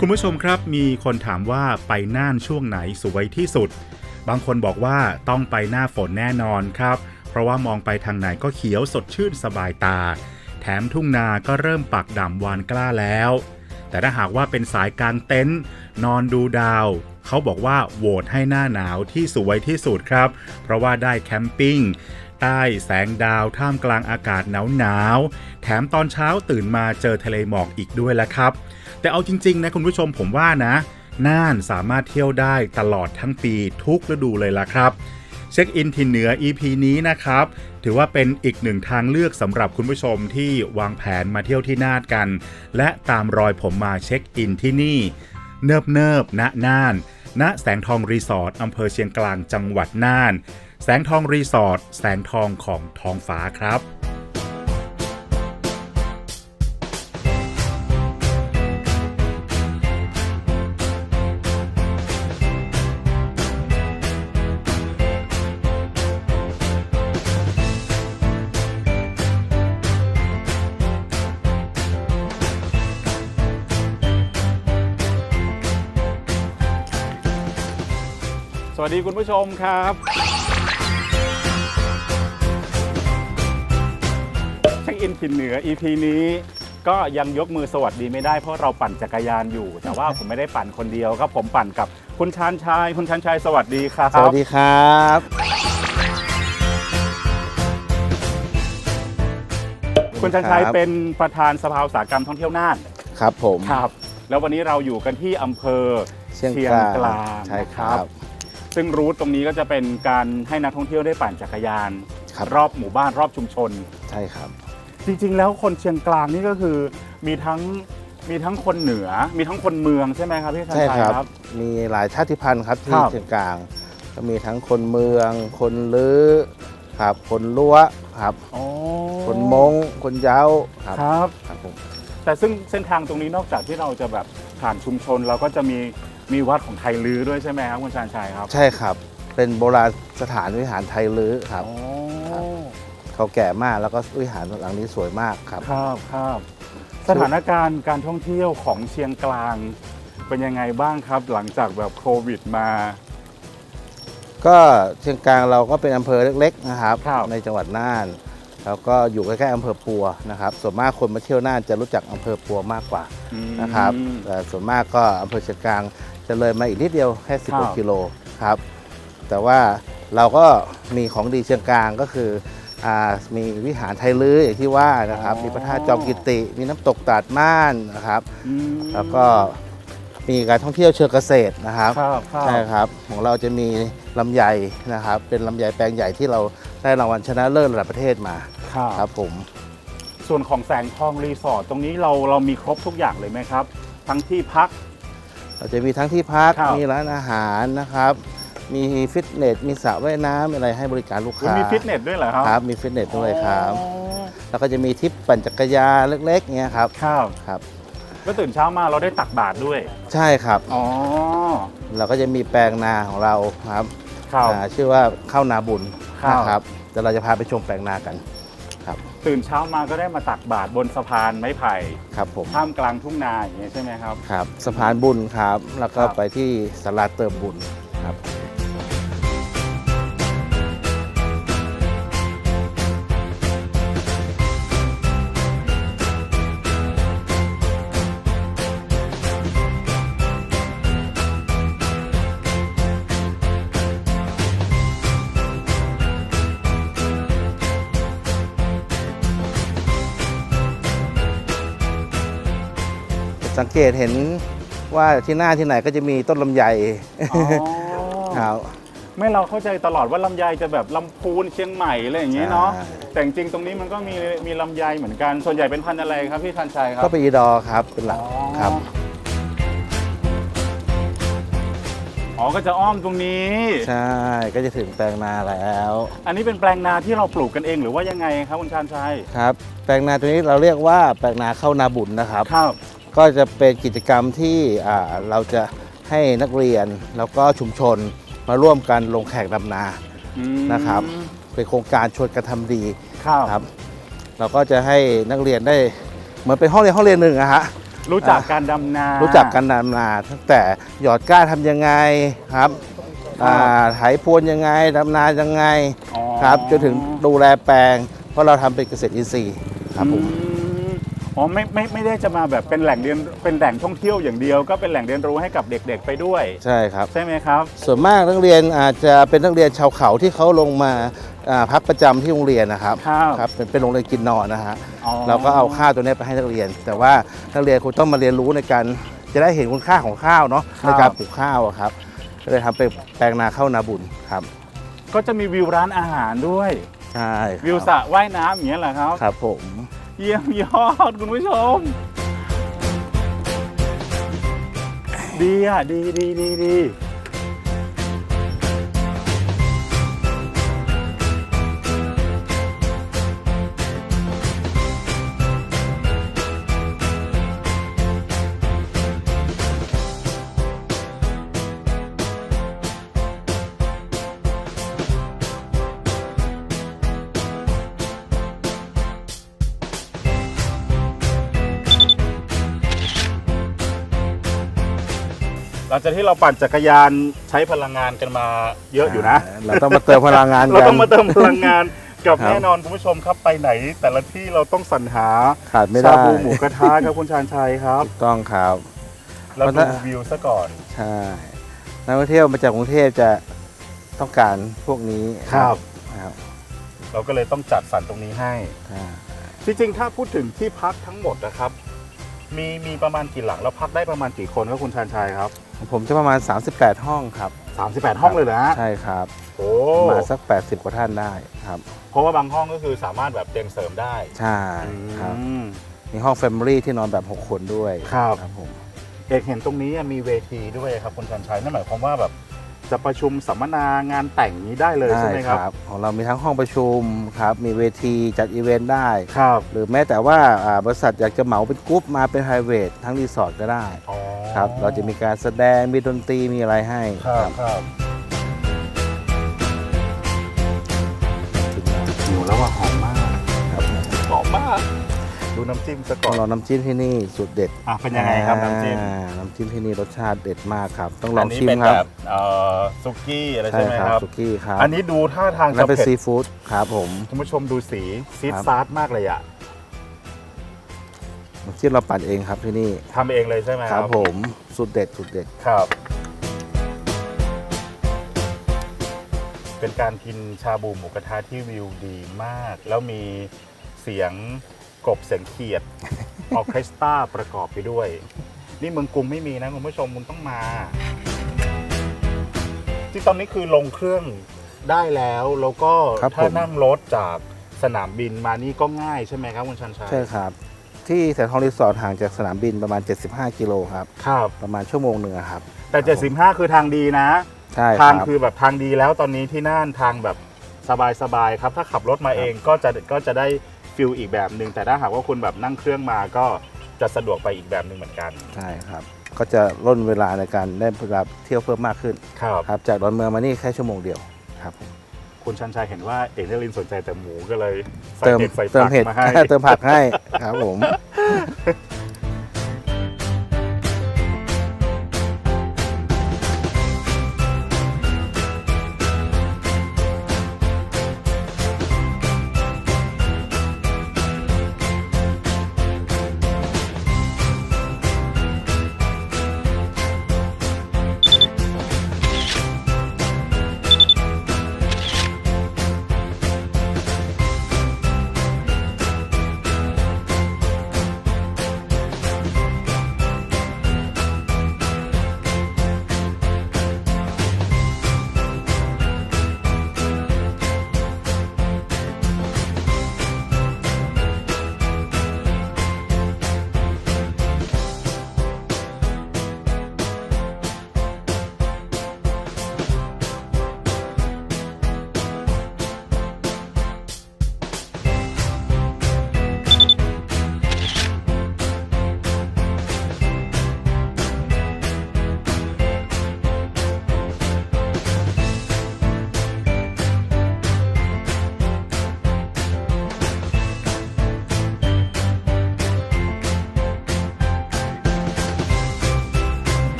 คุณผู้ชมครับมีคนถามว่าไปน่านช่วงไหนสวยที่สุด บางคนบอกว่าต้องไปหน้าฝนแน่นอนครับ เพราะว่ามองไปทางไหนก็เขียวสดชื่นสบายตา แถมทุ่งนาก็เริ่มปักด่ำวานกล้าแล้ว แต่ถ้าหากว่าเป็นสายกลางเต็นท์นอนดูดาว เขาบอกว่าโหวตให้หน้าหนาวที่สวยที่สุดครับ เพราะว่าได้แคมปิ้งใต้แสงดาวท่ามกลางอากาศหนาวๆแถมตอนเช้าตื่นมาเจอทะเลหมอกอีกด้วยละครับ แต่เอาจริง ๆ นะคุณผู้ชมผมว่านะ น่านสามารถเที่ยวได้ตลอดทั้งปีทุกฤดูเลยล่ะครับเช็คอินทินเหนือ EP นี้นะครับ ถือว่าเป็นอีกหนึ่งทางเลือกสำหรับคุณผู้ชมที่วางแผนมาเที่ยวที่น่านกัน และตามรอยผมมาเช็คอินที่นี่ เนิบเนิบณน่าน ณแสงทองรีสอร์ทอำเภอเชียงกลางจังหวัดน่าน แสงทองรีสอร์ทแสงทองของทองฟ้าครับ ผู้ชมครับเช็คอินถิ่นเหนือ EP นี้ ก็ยังยกมือสวัสดีไม่ได้เพราะเราปั่นจักรยานอยู่ แต่ว่าผมไม่ได้ปั่นคนเดียวครับ ผมปั่นกับคุณชานชาย คุณชานชายสวัสดีครับ สวัสดีครับ คุณชานชายครับเป็นประธานสภาอุตสาหกรรมท่องเที่ยวน่านครับผม ครับ แล้ววันนี้เราอยู่กันที่อำเภอเชียงเชียงกลางกลางใช่คนะรับ ซึ่งรูทตรงนี้ก็จะเป็นการให้นักท่องเที่ยวได้ปั่นจักรยาน ครับรอบหมู่บ้านรอบชุมชน ใช่ครับ จริงๆ แล้วคนเชียงกลางนี่ก็คือมีทั้งมีทั้งคนเหนือ มีทั้งคนเมืองใช่ไหมครับพี่ชันใช่ชัยครับ ครับ มีหลายชาติพันธุ์ครับที่ครับ เชียงกลาง ก็มีทั้งคนเมือง คนลื้อครับ คนล้วครับ อ๋อคนมงคนเย้าครับครับ ครับผมแต่ซึ่งเส้นทางตรงนี้นอกจากที่เราจะแบบผ่านชุมชน เราก็จะมี มีวัดของไทยลื้อด้วยใช่ไหมครับคุณชานชัยครับใช่ครับ เป็นโบราณสถานวิหารไทยลื้อครับอ๋อครับ เขาแก่มากแล้วก็วิหารหลังนี้สวยมากครับ ครับครับสถานการณ์การท่องเที่ยวของเชียงกลาง เป็นยังไงบ้างครับ หลังจากแบบโควิดมา ก็เชียงกลางเราก็เป็นอำเภอเล็กๆนะครับ ครับ ในจังหวัดน่าน แล้วก็อยู่ใกล้ๆอำเภอปัวนะครับ ส่วนมากคนมาเที่ยวน่านจะรู้จักอำเภอปัวมากกว่าอืมนะครับแต่ส่วนมากก็อำเภอเชียงกลาง จะเลยมาอีกนิดเดียวแค่ ครั10กว่าบกิโลครับ แต่ว่าเราก็มีของดีเชียงกลางก็คืออ่ามีวิหารไทยลื้ออย่างที่ว่านะครับ มีพระธาตุจอมกิติ มีน้ำตกตาดม่านนะครับ อืมแล้วก็มีการท่องเที่ยวเชิงเกษตรนะครับ ครับครับใช่ครับ ของเราจะมีลำไยนะครับ เป็นลำไยแปลงใหญ่ที่เราได้รางวัลชนะเลิศระดับประเทศมาครับครับผม ส่วนของแสงทองรีสอร์ทตรงนี้เราเรามีครบทุกอย่างเลยไหมครับ ทั้งที่พัก เราจะมีทั้งที่พัก ครับ มีร้านอาหารนะครับ มีฟิตเนส มีสระว่ายน้ำมีอะไรให้บริการลูกคุณค้ามีฟิตเนสด้วยเหรอครับครับ มีฟิตเนสด้วยครับ อ๋อแล้วก็จะมีทริปปั่นจักรยานเล็กๆเงี้ยครับ ครับ ครับ แล้วตื่นเช้ามาเราได้ตักบาตรด้วย ใช่ครับ อ๋อ เราก็จะมีแปลงนาของเราครับครับ อ่าชื่อว่าข้าวนาบุญครับนะครับเดี๋ยวเราจะพาไปชมแปลงนากัน ครับตื่นเช้ามาก็ได้มาตักบาตรบนสะพานไม้ไผ่ครับผมท่ามกลางทุ่งนาอย่างเงี้ยใช่ไหมครับครับ สะพานบุญครับ แล้วก็ครับไปที่สาราเติมบุญครับ สังเกตเห็นว่าที่หน้าที่ไหนก็จะมีต้นลำไยอ๋อครับไม่เราเข้าใจตลอดว่าลำไยจะแบบลำพูนเชียงใหม่อะไรอย่างเงี้ยเนาะใช่แต่จริงๆตรงนี้มันก็มีมีลำไยเหมือนกัน ส่วนใหญ่เป็นพันธุ์อะไรครับพี่ชันชัยครับก็ไปนอีดอร์ครับเป็นหลักอ๋อครับอ๋อก็จะอ้อมตรงนี้ ใช่ก็จะถึงแปลงนาแล้ว อันนี้เป็นแปลงนาที่เราปลูกกันเองหรือว่ายังไงครับคุณชันชัยครับ แปลงนาตัวนี้เราเรียกว่าแปลงนาเข้านาบุญนะครับครับ ก็จะเป็นกิจกรรมที่อ่าเราจะให้นักเรียนแล้วก็ชุมชนมาร่วมกันลงแขกดำนาอืมนะครับ เป็นโครงการชวนกันทำดีครับครับ เราก็จะให้นักเรียนได้เหมือนเป็นห้องเรียนห้องเรียนหนึ่งอะฮะรู้จักการดำนา รู้จักกันดำนาตั้งแต่หยอดก้าทำยังไงครับครับอ่าไถพรวนยังไงดำนายังไงอ๋อครับจนถึงดูแลแปลง เพราะเราทำเป็นเกษตรอินทรีย์ครับผม อืมอ๋อไม่ไม่ไม่ได้จะมาแบบเป็นแหล่งเรียนเป็นแหล่งท่องเที่ยวอย่างเดียว ก็เป็นแหล่งเรียนรู้ให้กับเด็กๆไปด้วย ใช่ครับ ใช่ไหมครับ ส่วนมากนักเรียนอาจจะเป็นนักเรียนชาวเขาที่เขาลงมาอ่าพักประจำที่โรงเรียนนะครับครับครับเป็นเป็นโรงเรียนกินนอนนะฮะอ๋อ เราก็เอาข้าวตัวนี้ไปให้นักเรียน แต่ว่านักเรียนคงต้องมาเรียนรู้ในการจะได้เห็นคุณค่าของข้าวเนาะในการปลูกข้าวอะครับก็เลยทำเป็นแปลงนาข้าวนาบุญครับก็จะมีวิวร้านอาหารด้วย ใช่ครับวิวสระว่ายน้ำอย่างเงี้ยเหรอครับ ครับผม เยี่ยมยอดคุณผู้ชม ดีอะ ดีดีดีดี ลังจากที่เราปั่นจักรยานใช้พลังงานกันมาเยอะอยู่นะ เราต้องมาเติมพลังงานเรากัน ต้องมาเติมพลังงานกับครับแน่นอนคุณผู้ชมครับไปไหน แต่ละที่เราต้องสรรหาขาดไม่ชาได้บูหมูกระทะครับคุณชานชัยครับถูกต้องครับ เราเพราะดูถ้าวิวซะก่อน ใช่นักท่องเที่ยวมาจากกรุงเทพจะต้องการพวกนี้ครับครับเราก็เลยต้องจัดสรรตรงนี้ให้ อ่า จริงๆ ถ้าพูดถึงที่พักทั้งหมดนะครับ มีมีประมาณกี่หลังแล้วพักได้ประมาณกี่คนครับคุณชานชัยครับของผมจะประมาณ 38 ห้องครับ 38 ห้องเลยนะใช่ครับโอ้ประมาณสัก 80 กว่าท่านได้ครับ เพราะว่าบางห้องก็คือสามารถแบบเตียงเสริมได้ ใช่ครับอืมมีห้องแฟมิลี่ที่นอนแบบ 6 คนด้วยครับครับผมเอกเห็นตรงนี้มีเวทีด้วยครับคุณชันชัยนั่นหมายความว่าแบบ จะประชุมสัมมนางานแต่งนี้ได้เลยใช่ไหมครับ ของเรามีทั้งห้องประชุมครับ มีเวทีจัดอีเวนต์ได้ครับ หรือแม้แต่ว่าอ่าบริษัทอยากจะเหมาเป็นกรุ๊ปมาเป็นไพรเวททั้งรีสอร์ทก็ได้อ๋อครับเราจะมีการแสดงมีดนตรีมีอะไรให้ครับครับถึงแล้วอยู่แล้วว่าหอม ดูน้ำจิ้มซะก่ต้ออนงลองน้ำจิ้มที่นี่สุดเด็ดอะเป็นยังไงครับน้ำจิ้มอ่าน้ำจิ้มที่นี่รสชาติเด็ดมากครับ ต้องลองนนี้ชิมเป็นคแบรับบเอ่อซุกี้อะไรใช่ใช่ไหมคครัรับบ สุกี้ครับอันนี้ดูท่าทางนั่จะนเป็นเผ็ดซีฟู้ดครับผม คุณผู้ชมดูสีซีดครับ ซาร์มากเลยอะน้ำจิ้มเราปั่นเองครับที่นี่ทำเองเลยใช่ไหมคครัรับบผมสุดเด็ดสุดเด็ดครับ เป็นการกินชาบูหมูกระทะที่วิวดีมาก แล้วมีเสียง กบเสียงเขียด ออร์เคสตราประกอบไปด้วย นี่เมืองกรุงไม่มีนะคุณผู้ชมคุณต้องมาที่ตอนนี้คือลงเครื่องได้แล้วแล้วก็ครับถ้าผม นั่งรถจากสนามบินมานี่ก็ง่ายใช่ไหมครับคุณชันชัยใช่ครับ ที่แสนทองรีสอร์ทห่างจากสนามบินประมาณ 75 กิโลครับ ครับ ประมาณชั่วโมงหนึ่งอะครับ แต่75 คือทางดีนะ ใช่คทางรับ คือแบบทางดีแล้วตอนนี้ที่น่านทางแบบสบายๆครับ ถ้าขับรถมาเองก็จะก็จะได้ ฟิลอีกแบบหนึ่งแต่ถ้าหากว่าคุณแบบนั่งเครื่องมาก็จะสะดวกไปอีกแบบหนึ่งเหมือนกัน ใช่ครับ ก็จะล่นเวลาในการได้เวลาเที่ยวเพิ่มมากขึ้นครับครับจากดอนเมืองมานี่แค่ชั่วโมงเดียวครับผมคุณชันชัยเห็นว่าเอกนรินทร์สนใจแต่หมูก็เลยใส่เติมเห็ดใส่เติผัมกเห็ดมาให้เติมผักให้ครับผม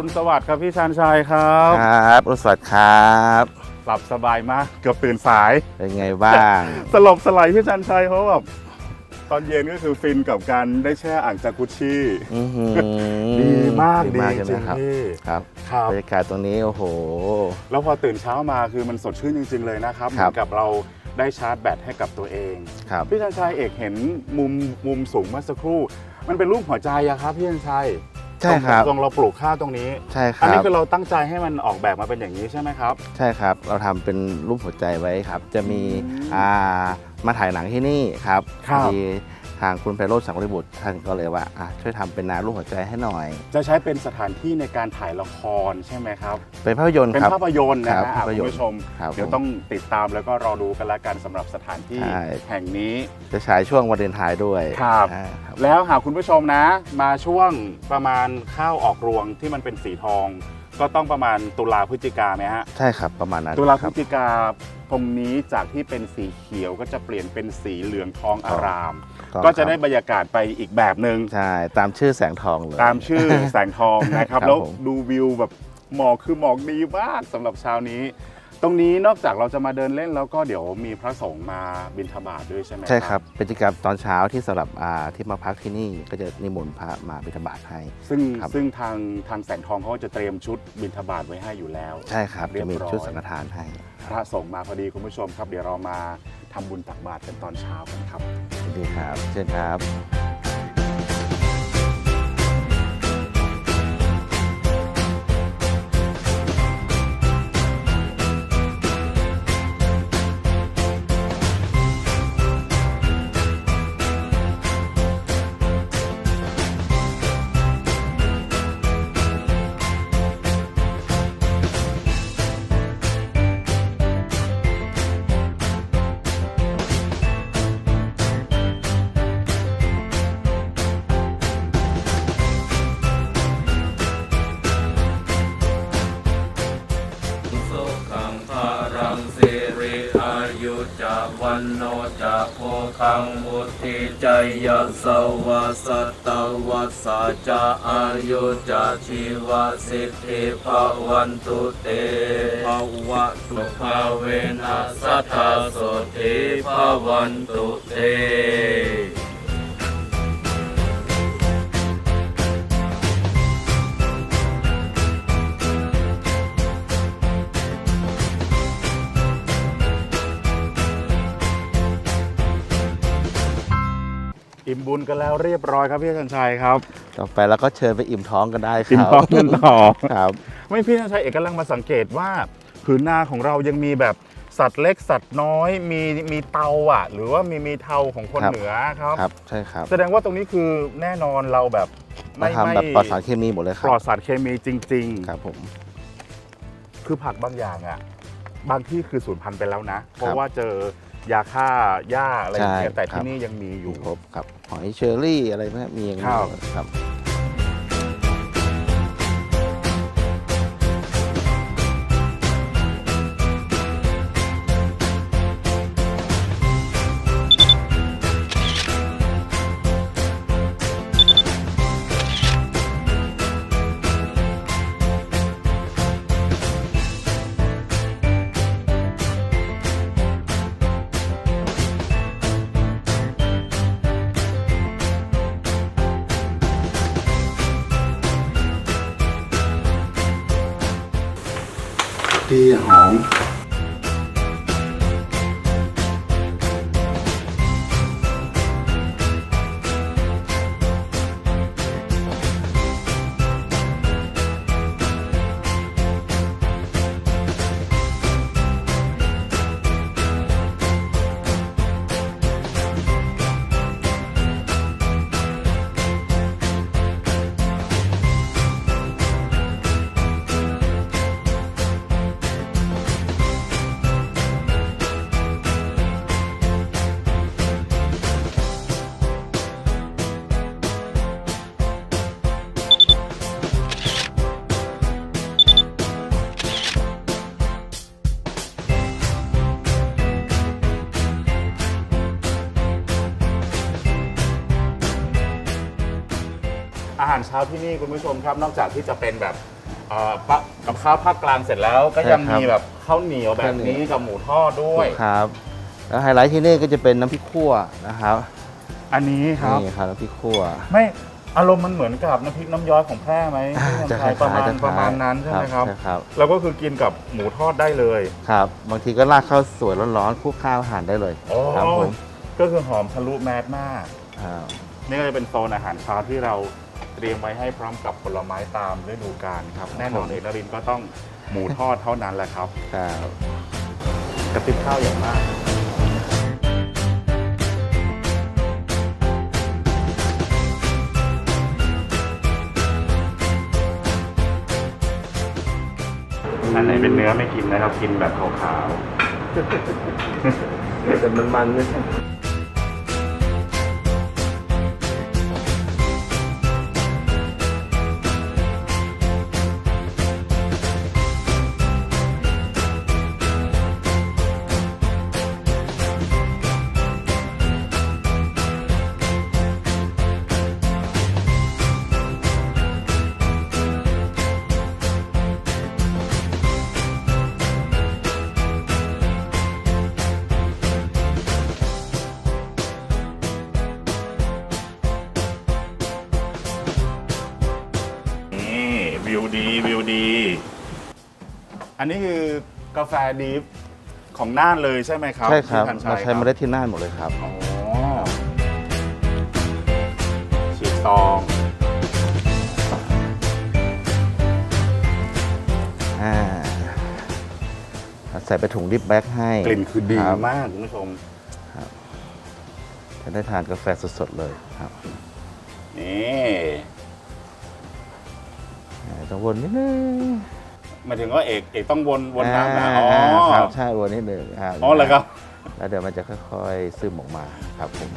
รุณสวัสดิ์ครับพี่ชันชัยครับครับรถสวัสดิ์ครับหลับสบายมากเกือบตื่นสายเป็นไงบ้าง สลบสลายพี่ชันชัยเพราะแบบตอนเย็นก็คือฟินกับการได้แช่อ่างจากุชชี่อื้อหือดีมากดีมากจใช่ไหมริงครับพี่ครับครับบรรยากาศตรงนี้โอ้โห แล้วพอตื่นเช้ามาคือมันสดชื่นจริง ๆ เลยนะครับเหครัมืบอนกับเราได้ชาร์จแบตให้กับตัวเองครับพี่ชันชัยเอกเห็นมุมมุมสูงเมื่อสักครู่ มันเป็นรูปหัวใจอะครับพี่ชันชัย ใช่ครับตงตรงเราปลูกข้าวตรงนี้ ใช่คอันรันี้บ คือเราตั้งใจให้มันออกแบบมาเป็นอย่างนี้ใช่ไหมครับ ใช่ครับ เราทำเป็นรูปหัวใจไว้ครับ จะมีอืมอ่ามาถ่ายหนังที่นี่ครับครับ พอดี ทางคุณไพโรจน์สังวริบุตรท่านก็เลยว่าอะช่วยทำเป็นนารูปหัวใจให้หน่อย จะใช้เป็นสถานที่ในการถ่ายละครใช่ไหมครับ เป็นภาพยนตร์เป็นครับ ภาพยนตร์นะครัฮะบอะภาพยคุนณตร์ ผู้ชม ครับเดี๋ยวผมต้องติดตามแล้วก็รอดูกันละกันสำหรับสถานที่ใช่ แห่งนี้ จะฉายช่วงวันเดนไทายด้วยครับ อ่าครับ แล้วหากคุณผู้ชมนะ มาช่วงประมาณข้าวออกรวงที่มันเป็นสีทอง ก็ต้องประมาณตุลาพฤศจิกาไหมฮะ ใช่ครับประมาณนั้นตุลาพคฤรัศบ จิกาตรงนี้จากที่เป็นสีเขียวก็จะเปลี่ยนเป็นสีเหลืองทองอาราม ก็จะได้บรรยากาศไปอีกแบบหนึ่งใช่ ตามชื่อแสงทองเลย ตามชื่อ แสงทองนะครับ ครับแล้วผม ดูวิวแบบหมอกคือหมอกดีมากสำหรับเช้านี้ ตรงนี้นอกจากเราจะมาเดินเล่นแล้วก็เดี๋ยวมีพระสงฆ์มาบิณฑบาตด้วยใช่ไหมใช่ครับเป็นกิจกรรมตอนเช้าที่สำหรับอ่าที่มาพักที่นี่ก็จะนิมนต์พระมาบิณฑบาตให้ ซึ่งครับ ซึ่งทางทางแสงทองเขาก็จะเตรียมชุดบิณฑบาตไว้ให้อยู่แล้วใช่ครับเรียจะบมีร้อยชุดสังฆทานให้ พระสงฆ์มาพอดีคุณผู้ชมครับ เดี๋ยวเรามาทำบุญตักบาตรกันตอนเช้ากันครับยินดีครับ เชิญครับ นโนจะโพคังมุติใจยะสวะสตวัสะจะอายุจะชีวสิทธิภาวันตุเตภาวะตุภาเวนัสทธสุทธิภาวันตุเต อิ่มบุญกันแล้วเรียบร้อยครับพี่ชันชัยครับต่อไปเราก็เชิญไปอิ่มท้องกันได้ครับอิ่มท้องกันต่อครับ ไม่พี่ชันชัยเอกกำลังมาสังเกตว่าผืนนาของเรายังมีแบบสัตว์เล็กสัตว์น้อยมีมีเตาอะ หรือว่ามีมีเทาของคนครับเหนือครับครับใช่ครับ แสดงว่าตรงนี้คือแน่นอนเราแบบมาไม่ทำไม่แบบปลอดสารเคมีหมดเลยคปลรัอบดสารเคมีจริงครับผมๆคือผักบางอย่างอะ บางที่คือสูญพันธุ์ไปแล้วนะ เพครัราะบว่าเจอ ยาฆ่าหญ้าอะไรอย่างเงี้ยใช่แต่ครัที่บ นี่ยังมีออยู่ยู่ ครบครับหอยเชอรี่อะไรพวกนี้มีอย่างนี้ครับหมดครับ เช้าที่นี่คุณผู้ชมครับ นอกจากที่จะเป็นแบบเอ่อปะกับข้าวภาคกลางเสร็จแล้ว ก็ยังใช่ครับมีแบบข้าวเหนียวแบบนี้กับหมูทอดด้วย ครับแล้วไฮไลท์ที่นี่ก็จะเป็นน้ำพริกขั่วนะครับอันนี้ครับ นี่ครับน้ำพริกขั่ว ไม่อารมณ์มันเหมือนกับน้ำพริกน้ำย้อยของแพร่ไหมที่จะทำไทยประมาณคล้ายๆประมาณนั้นใช่ไหมครับ ใช่ครับ แล้วก็คือกินกับหมูทอดได้เลย ครับ บางทีก็ราดข้าวสวยร้อนๆคลุกข้าวอาหารได้เลยโอ้ ครับผมก็คือหอมทะลุแมสมากครับนี่ก็จะเป็นโซนอาหารเช้าที่เรา เตรียมไว้ให้พร้อมกับผลไม้ตามฤดูกาลครับ แน่นอนเอกนรินทร์ก็ต้องหมูทอดเท่านั้นแหละครับ ครับกระติบข้าวอย่างมาก อันไหนเป็นเนื้อไม่กินนะครับ กินแบบขาวแต่มันมันๆเล ดีวิวดี อันนี้คือกาแฟดีฟของน่านเลยใช่ไหมครับใช่ครับพี่พันชัมายใช้เมล็ดที่น่านหมดเลยครับ อ๋อฉีดตอง อ่าใส่ไปถุงดิบแบ็กให้กลิ่นคือดีรับมากคุณผู้ชม จะได้ทานกาแฟสดๆเลยครับ นี่ อ่าต้องวนนิดนึงหมายถึงว่าเอกเอกต้องวนวนน้ำนะาอ๋อครับใช่วนนิดนึงครับอ๋อเหรอครับแล้วเดี๋ยวมันจะค่อยๆซึมออกมาครับผม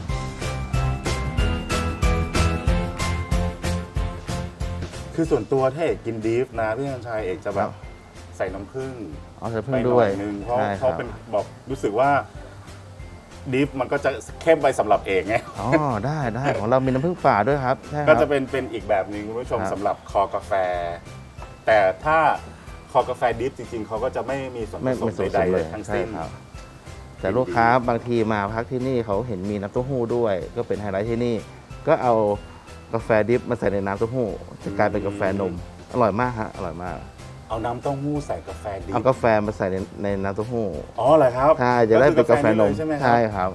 คือส่วนตัวถ้าเอกกินดีฟนะพี่ชันชัยเอกจะแบบใส่น้ำผึ้งเอาใส่ไปพึ่งหน่ด้วอยยนึงเพราะใช่คเขารับเป็นบอกรู้สึกว่า ดีฟมันก็จะเข้มไปสำหรับเอกไง อ๋อได้ได้ของเรามีน้ำผึ้งป่าด้วยครับใช่คก็รับจะเป็นเป็นอีกแบบหนึ่งคุณผู้ชมครับ สำหรับคอกาแฟ แต่ถ้าคอกาแฟดิฟจริงๆ เขาก็จะไม่มีส่วนผไม่สมไม่สมใดเลยๆทั้งใช่สิ้น ครับ แต่ลูกค้าบางทีมาพักที่นี่เขาเห็นมีน้ำเต้าหู้ด้วย ก็เป็นไฮไลท์ที่นี่ ก็เอากาแฟดิฟมาใส่ในน้ำเต้าหู้จะกลายเป็นกาแฟนม อร่อยมากฮะอร่อยมาก เอาน้ำเต้าหู้ใส่กาแฟดิฟเอากาแฟมาใส่ในในน้ำเต้าหู้อ๋อเหรอครับใช่จะได้เป็นกาแฟนมเลยใช่ไหมครัใช่บครับ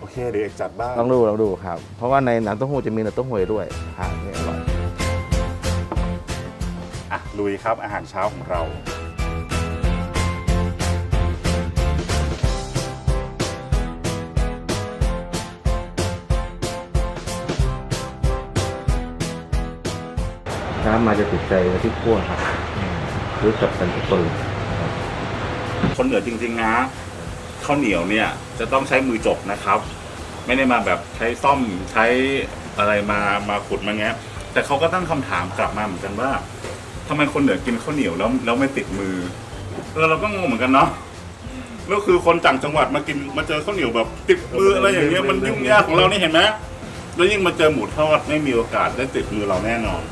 โอเคเดี๋ยวเอกจัดบ้างลองดูลองดูครับ เพราะว่าในน้ำเต้าหู้จะมีน้ำเต้าหู้ด้วยครับนี่อร่อยอะลุยครับอาหารเช้าของเรา น้ำมาจะติดใจที่ขั้วครับ รู้จักกันทุกคนคนเหนือจริง ๆ นะข้าวเหนียวเนี่ยจะต้องใช้มือจกนะครับ ไม่ได้มาแบบใช้ซ่อมใช้อะไรมามาขุดมาแงะแต่เขาก็ตั้งคำถามกลับมาเหมือนกันว่าทำไมคนเหนือกินข้าวเหนียวแล้วแล้วไม่ติดมือเออเราก็งงเหมือนกันเนาะแล้วคือคนต่างจังหวัดมากินมาเจอข้าวเหนียวแบบติดมืออะไรอย่างเงี้ยมันยุ่งยากของเรานี่เห็นไหมแล้วยิ่งมาเจอหมูทอดไม่มีโอกาสได้ติดมือเราแน่นอน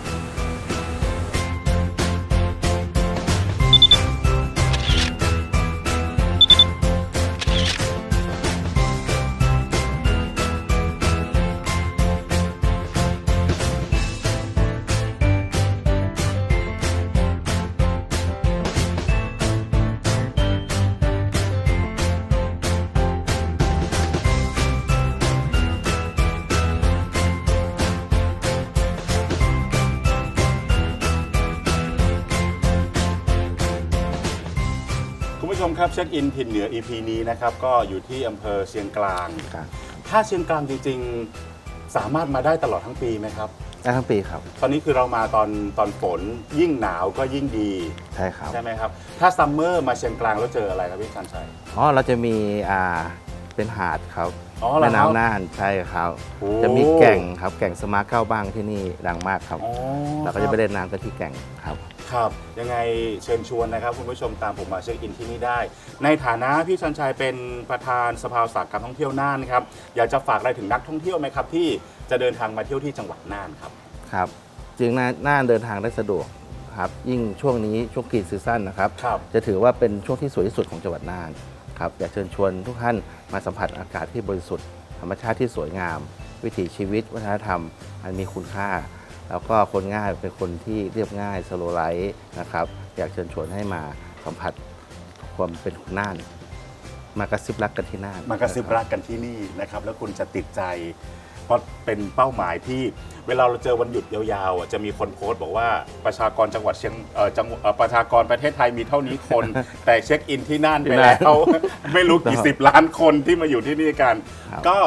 เช็คอินถิ่นเหนือ EP นี้นะครับ ก็อยู่ที่อำเภอเชียงกลาง ครับถ้าเชียงกลางจริงๆ สามารถมาได้ตลอดทั้งปีไหมครับ ได้ทั้งปีครับ ตอนนี้คือเรามาตอนตอนฝนยิ่งหนาวก็ยิ่งดี ใช่ครับ ใช่ไหมครับ ถ้าซัมเมอร์มาเชียงกลางแล้วเจออะไรครับพี่ชันชัย อ๋อ เราจะมี อ่า เป็นหาดครับอ๋อเหรอแม่ครับน้ำน่านใช่ครับ โอ้ จะมีแก่งครับ แก่งสมาร์ทเก้าบ้างที่นี่ดังมากครับ อ๋อเราก็จะไปเล่นน้ำกันที่แก่งครับ ครับ ยังไงเชิญชวนนะครับคุณผู้ชมตามผมมาเช็คอินที่นี่ได้ ในฐานะพี่ชันชัยเป็นประธานสภาอุตสาหกรรมท่องเที่ยวน่านครับ อยากจะฝากอะไรถึงนักท่องเที่ยวไหมครับที่จะเดินทางมาเที่ยวที่จังหวัดน่านครับ ครับจึงน่าน่านเดินทางได้สะดวกครับ ยิ่งช่วงนี้ช่วงกรีดซีซั่นนะครับ ครับ จะถือว่าเป็นช่วงที่สวยที่สุดของจังหวัดน่านครับ อยากเชิญชวนทุกท่านมาสัมผัสอากาศที่บริสุทธิ์ ธรรมชาติที่สวยงาม วิถีชีวิตวัฒนธรรมอันมีคุณค่า แล้วก็คนง่ายเป็นคนที่เรียบง่ายสโลไลท์นะครับ อยากเชิญชวนให้มาสัมผัสความเป็นคนน่าน มากระซิบรักกันที่น่านมากระซิบรักกันที่นี่นะครับ แล้วคุณจะติดใจ เพราะเป็นเป้าหมายที่เวลาเราเจอวันหยุดยาวๆอะจะมีคนโพสต์บอกว่าประชากรจังหวัดเชียงเอ่อจังหวัดเอ่อประชากรประเทศไทยมีเท่านี้คน แต่เช็คอินที่น่านไปแล้ว ไม่รู้กี่สิบล้านคนที่มาอยู่ที่นี่กันครับก็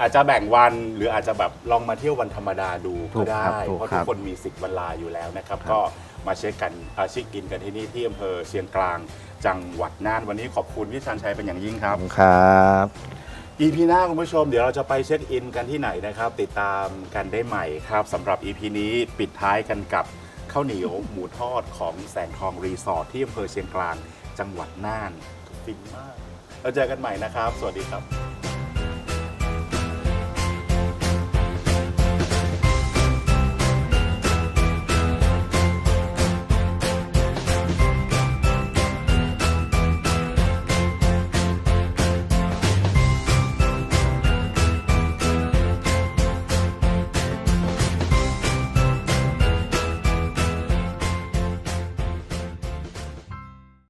อาจจะแบ่งวันหรืออาจจะแบบลองมาเที่ยววันธรรมดาดูถูก็กได้ ครับถูกเพราะครัทุกบคนมีสิทธิ์เวลาอยู่แล้วนะครับครับก็มาเช็คกันอาชิคกินกันที่นี่ที่อำเภอเชียงกลางจังหวัดน่านวันนี้ขอบคุณพี่ชันชัยเป็นอย่างยิ่งครับครับ EP หน้าคุณผู้ชมเดี๋ยวเราจะไปเช็คอินกันที่ไหนนะครับ ติดตามกันได้ใหม่ครับสำหรับ EP นี้ปิดท้ายกันกับข้าวเหนียวหมูทอดของแสงทองรีสอร์ทที่อำเภอเชียงกลางจังหวัดน่านฟินมาก เราเจอกันใหม่นะครับ สวัสดีครับ